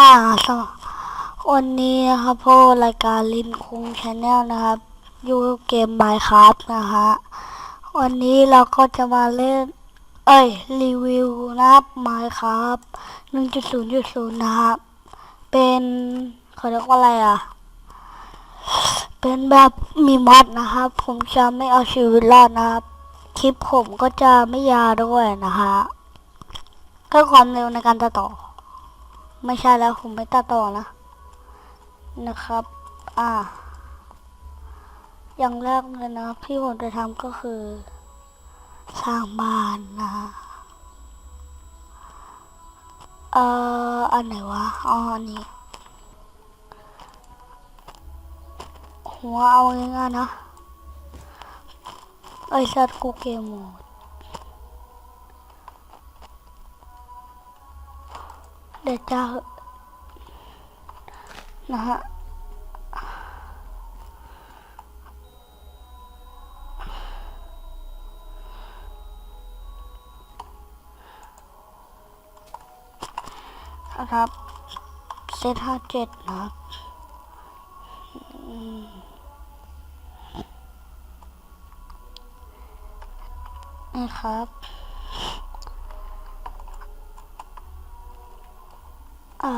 อ่าสววันนี้นะครับพวกรายการลินคุงชาแนลนะครับยูเกม Minecraft นะฮะวันนี้เราก็จะมาเล่น เอ้ย รีวิวนะครับ Minecraft 1.0.0นย์นะครับ เป็นเขาเรียกว่าอะไรอะ เป็นแบบมีมอดนะครับ ผมจะไม่เอาชีวิตรอดนะครับ คลิปผมก็จะไม่ยาวด้วยนะฮะก็ความเร็วในการตัดต่อ ไม่ใช่แล้วผมไม่ตัดต่อนะ นะครับ อ่า อย่างแรกเลยนะที่ผมจะทำก็คือ สร้างบ้านนะเอ่ออันไหนวะอ๋ออันนี้หัวเอาง่ายๆนะไอสัตว์กูเกมหมด เดี๋ยวจะนะฮะครับเซตห้าเจ็ดนะครับอืมครับ อ่า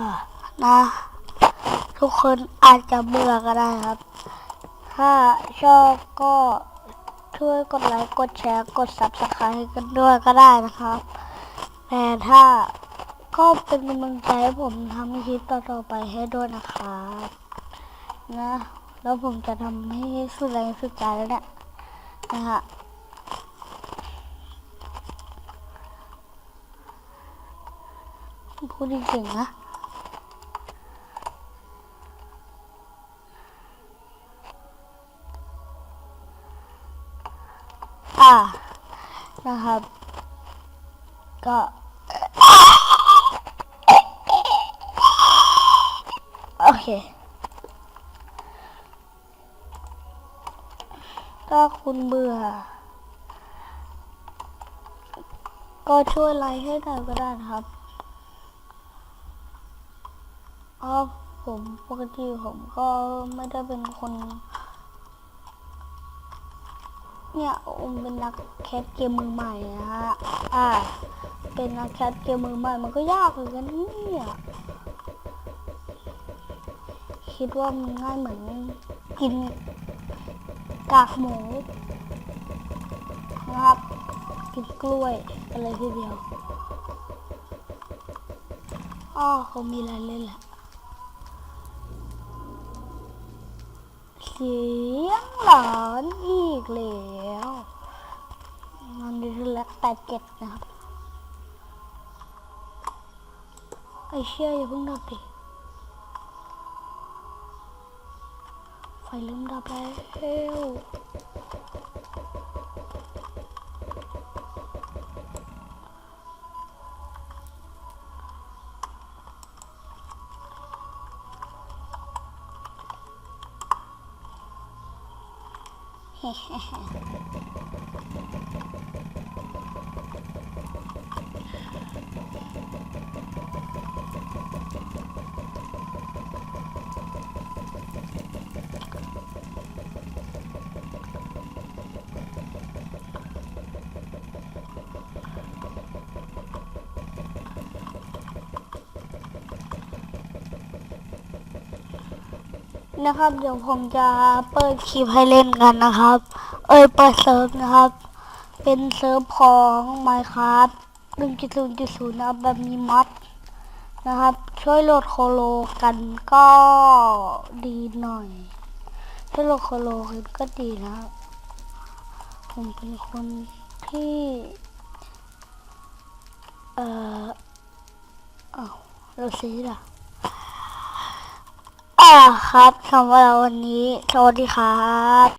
นะ ทุกคนอาจจะเบื่อก็ได้ครับ ถ้าชอบก็ช่วยกดไลค์กดแชร์กด subscribe กันด้วยก็ได้นะครับแต่ถ้าก็เป็นกำลังใจให้ผมทำคลิปต่อๆไปให้ด้วยนะครับนะ แล้วผมจะทำให้สุดแรงสุดใจแล้วเนี่ยนะฮะพูดจริงๆนะ นะครับ ก็โอเค ถ้าคุณเบื่อ ก็ช่วยไลค์ให้หน่อยก็ได้ครับอ๋อผมปกติผมก็ไม่ได้เป็นคน เนี่ยผมเป็นนักแคสเกมมือใหม่นะฮะ อ่า เป็นนักแคสเกมมือใหม่มันก็ยากเหมือนกันเนี่ยคิดว่ามันง่ายเหมือนกินกากหมูนะครับกินกล้วยอะไรทีเดียวอ้อเขามีอะไรเล่นแหละ สียงหลอนอีกแล้วมันดูแลแปดเจ็ดนะครับไอเชี่ยอย่าเพิ่งดับดิ ไฟเริ่มดับแล้ว 哈哈哈哈 นะครับเดี๋ยวผมจะเปิดคลิปให้เล่นกันนะครับ เอยเปิดเซิร์ฟนะครับ เป็นเซิร์ฟของ Minecraft 1.0.0นะครับแบบมีมัดนะครับ ช่วยโหลดโคโลกันก็ดีหน่อย ช่วยโหลดโคโลกันก็ดีนะครับผมเป็นคนที่เอ่ออ้าวเราซีล่ะอ่า ครับสำหรับวันนี้ สวัสดีครับ